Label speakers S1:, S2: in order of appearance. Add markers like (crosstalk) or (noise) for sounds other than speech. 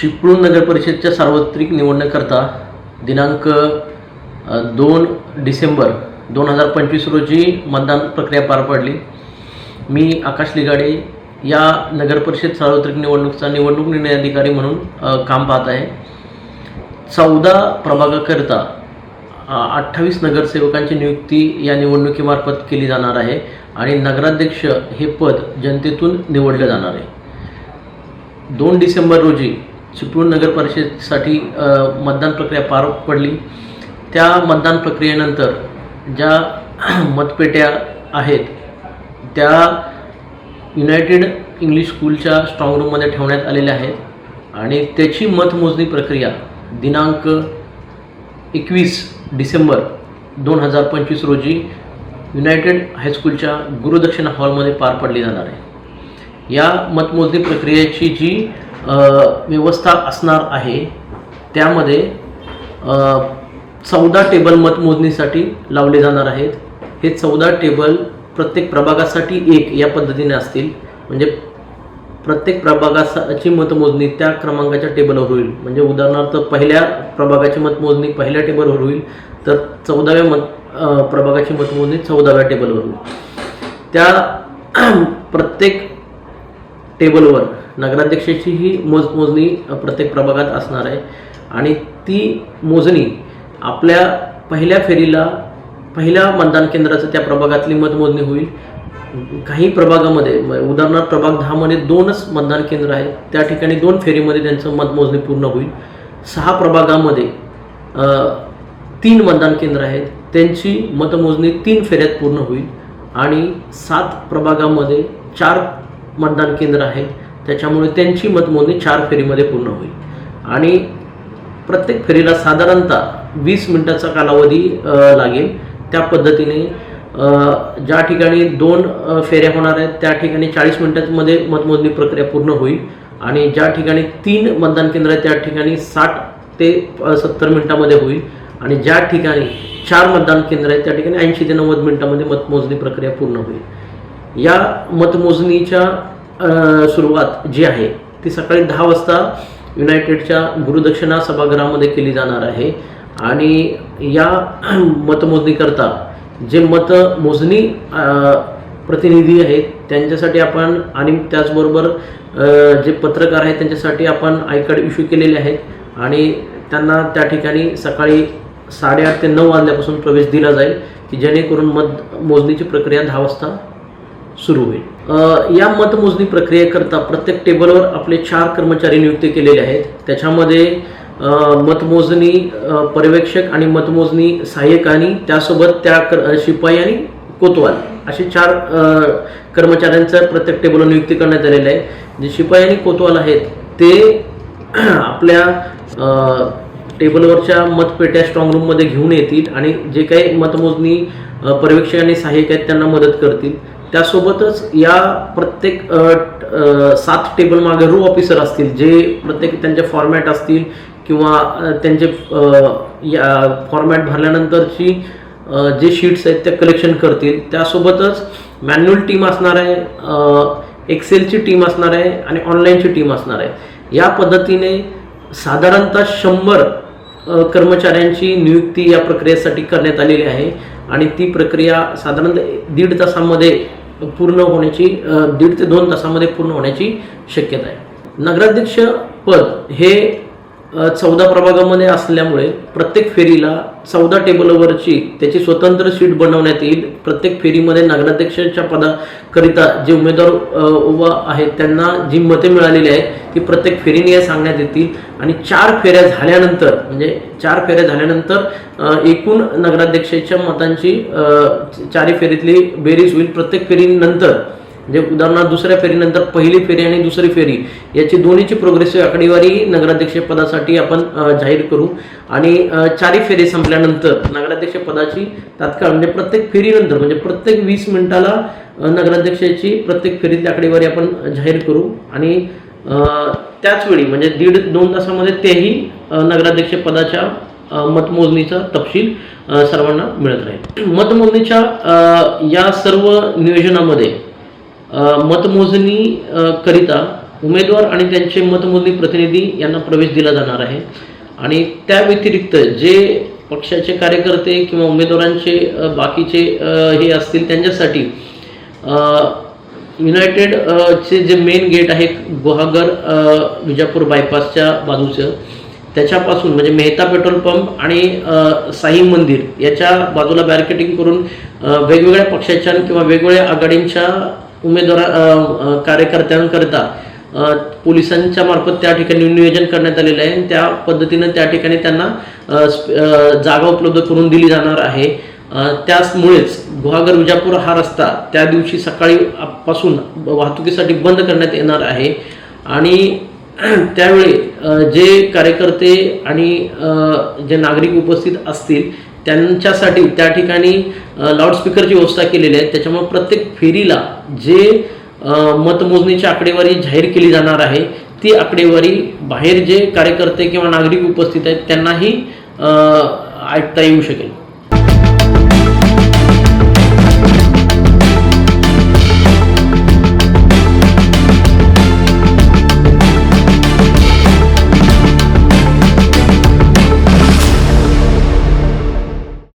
S1: चिपळूण नगर परिषदच्या सार्वत्रिक निवडणुकीकरता दिनांक दोन डिसेंबर दोन हजार पंचवीस रोजी मतदान प्रक्रिया पार पडली. मी आकाश लिगाडे या नगर परिषद सार्वत्रिक निवडणुकीचा निवडणूक निर्णय अधिकारी म्हणून काम पाहत आहे. चौदा प्रभागाकरिता अठ्ठावीस नगरसेवकांची नियुक्ती या निवडणुकीमार्फत केली जाणार आहे आणि नगराध्यक्ष हे पद जनतेतून निवडलं जाणार आहे. दोन डिसेंबर रोजी चिपळूण नगर परिषदेसाठी मतदान प्रक्रिया पार पडली. त्या मतदान प्रक्रियेनंतर ज्या (clears throat) मतपेट्या आहेत त्या युनायटेड इंग्लिश स्कूलच्या स्ट्रॉंग रूममध्ये ठेवण्यात आलेल्या आहेत आणि त्याची मतमोजणी प्रक्रिया दिनांक एकवीस डिसेंबर दोन हजार पंचवीस रोजी युनायटेड हायस्कूलच्या गुरुदक्षिणा हॉलमध्ये पार पडली जाणार आहे. या मतमोजणी प्रक्रियेची जी व्यवस्था असणार आहे. त्यामध्ये चौदा टेबल मतमोजणीसाठी लावले जाणार आहेत. हे चौदा टेबल प्रत्येक प्रभागासाठी एक या पद्धतीने असतील. म्हणजे प्रत्येक प्रभागाची मतमोजणी त्या क्रमांकाच्या टेबलवर होईल. म्हणजे उदाहरणार्थ पहिल्या प्रभागाची मतमोजणी पहिल्या टेबलवर होईल. तर चौदाव्या मत प्रभागाची मतमोजणी चौदाव्या टेबलवर होईल. त्या (clears throat) प्रत्येक टेबलवर नगराध्यक्षाची ही मोजमोजणी प्रत्येक प्रभागात असणार आहे. आणि ती मोजणी आपल्या पहिल्या फेरीला पहिल्या मतदान केंद्राचं त्या प्रभागातली मतमोजणी होईल. काही प्रभागामध्ये म- उदाहरणार्थ प्रभाग दहामध्ये दोनच मतदान केंद्र आहेत. त्या ठिकाणी दोन फेरीमध्ये त्यांचं मतमोजणी पूर्ण होईल. सहा प्रभागामध्ये तीन मतदान केंद्र आहेत. त्यांची मतमोजणी तीन फेऱ्यात पूर्ण होईल. आणि सात प्रभागामध्ये चार मतदान केंद्र आहेत. त्याच्यामुळे त्यांची मतमोजणी चार फेरीमध्ये पूर्ण होईल. आणि प्रत्येक फेरीला साधारणतः वीस मिनिटाचा कालावधी लागेल. त्या पद्धतीने ज्या ठिकाणी दोन फेऱ्या होणार आहेत त्या ठिकाणी चाळीस मिनिटांमध्ये मतमोजणी प्रक्रिया पूर्ण होईल. आणि ज्या ठिकाणी तीन मतदान केंद्र आहेत त्या ठिकाणी साठ ते सत्तर मिनिटामध्ये होईल. आणि ज्या ठिकाणी चार मतदान केंद्र आहेत त्या ठिकाणी ऐंशी ते नव्वद मिनिटामध्ये मतमोजणी प्रक्रिया पूर्ण होईल. या मतमोजणीच्या सुरुवात जी आहे ती सकाळी दहा वाजता युनायटेडच्या गुरुदक्षिणा सभागृहामध्ये केली जाणार आहे. आणि या (clears throat) मतमोजणीकरता जे मतमोजणी प्रतिनिधी आहेत त्यांच्यासाठी आपण आणि त्याचबरोबर जे पत्रकार आहेत त्यांच्यासाठी आपण आय कार्ड इश्यू केलेले आहेत. आणि त्यांना त्या ठिकाणी सकाळी साडेआठ ते नऊ वाजल्यापासून प्रवेश दिला जाईल की जेणेकरून मत मोजणीची प्रक्रिया दहा वाजता सुरू होईल. या मतमोजणी प्रक्रियेकरता प्रत्येक टेबलवर आपले चार कर्मचारी नियुक्त केलेले आहेत. त्याच्यामध्ये मतमोजणी पर्यवेक्षक आणि मतमोजणी सहाय्यक आणि त्यासोबत त्या कर शिपाई आणि कोतवाल असे चार कर्मचाऱ्यांचं प्रत्येक टेबलवर नियुक्ती करण्यात आलेलं आहे. जे शिपाई आणि कोतवाल आहेत ते (clears throat) आपल्या टेबलवरच्या मतपेट्या स्ट्रॉंग रूममध्ये घेऊन येतील आणि जे काही मतमोजणी पर्यवेक्षक आणि सहाय्यक आहेत त्यांना मदत करतील. त्यासोबतच या प्रत्येक सात टेबल मागे रो ऑफिसर असतील जे प्रत्येक त्यांचे फॉर्मॅट असतील किंवा त्यांचे या फॉर्मॅट भरल्यानंतरची जे शीट्स आहेत त्या कलेक्शन करतील. त्यासोबतच मॅन्युअल टीम असणार आहे एक्सेलची टीम असणार आहे आणि ऑनलाईनची टीम असणार आहे. या पद्धतीने साधारणतः शंभर कर्मचाऱ्यांची नियुक्ती या प्रक्रियेसाठी करण्यात आलेली आहे. आणि ती प्रक्रिया साधारणतः दीड तासामध्ये पूर्ण होण्याची दीड ते दोन तासामध्ये पूर्ण होण्याची शक्यता आहे. नगराध्यक्ष पद हे चौदा प्रभागामध्ये असल्यामुळे प्रत्येक फेरीला चौदा टेबलवरची त्याची स्वतंत्र सीट बनवण्यात येईल. प्रत्येक फेरीमध्ये नगराध्यक्षांच्या पदाकरिता जे उमेदवार उभा आहेत त्यांना जी मते मिळालेली आहेत ती प्रत्येक फेरीने या सांगण्यात येतील. आणि चार फेऱ्या झाल्यानंतर म्हणजे चार फेऱ्या झाल्यानंतर एकूण नगराध्यक्षाच्या मतांची चारी फेरीतली बेरीज होईल. प्रत्येक फेरीनंतर म्हणजे उदाहरणार्थ दुसऱ्या फेरीनंतर पहिली फेरी आणि दुसरी फेरी याची दोन्हीची प्रोग्रेसिव्ह आकडेवारी नगराध्यक्षपदासाठी आपण जाहीर करू. आणि चारही चारी फेरी संपल्यानंतर नगराध्यक्षपदाची तात्काळ म्हणजे प्रत्येक फेरीनंतर म्हणजे प्रत्येक वीस मिनिटाला नगराध्यक्षाची प्रत्येक फेरीतली आकडेवारी आपण जाहीर करू. आणि त्याचवेळी त्याच वेळी म्हणजे दीड दोन तासामध्ये तेही नगराध्यक्षपदाच्या मतमोजणीचा तपशील सर्वांना मिळत राहील. (clears throat) मतमोजणीच्या या सर्व नियोजनामध्ये मतमोजणी करिता उमेदवार आणि त्यांचे मतमोजणी प्रतिनिधी यांना प्रवेश दिला जाणार आहे. आणि त्या व्यतिरिक्त जे पक्षाचे कार्यकर्ते किंवा उमेदवारांचे बाकीचे हे असतील त्यांच्यासाठी युनायटेड चे जे मेन गेट आहे गुहागर विजापूर बायपासच्या बाजूचं त्याच्यापासून म्हणजे मेहता पेट्रोल पंप आणि साई मंदिर याच्या बाजूला बॅरिकेटिंग करून वेगवेगळ्या पक्षाच्या किंवा वेगवेगळ्या आघाडींच्या उमेदवार कार्यकर्त्यांकरिता कार्यकर्त्यांकरता पोलिसांच्या मार्फत त्या ठिकाणी नियोजन करण्यात आलेलं आहे. आणि त्या पद्धतीनं त्या ठिकाणी त्यांना जागा उपलब्ध करून दिली जाणार आहे. त्याचमुळेच गुहागर विजापूर हा रस्ता त्या दिवशी सकाळी पासून वाहतुकीसाठी बंद करण्यात येणार आहे. आणि (clears throat) त्यावेळी जे कार्यकर्ते आणि जे नागरिक उपस्थित असतील त्यांच्यासाठी त्या ठिकाणी लाऊडस्पीकरची व्यवस्था केलेली आहे. त्याच्यामुळे प्रत्येक फेरीला जे मतमोजणीची आकडेवारी जाहीर केली जाणार आहे ती आकडेवारी बाहेर जे कार्यकर्ते किंवा नागरिक उपस्थित आहेत त्यांनाही ऐकता येऊ शकेल.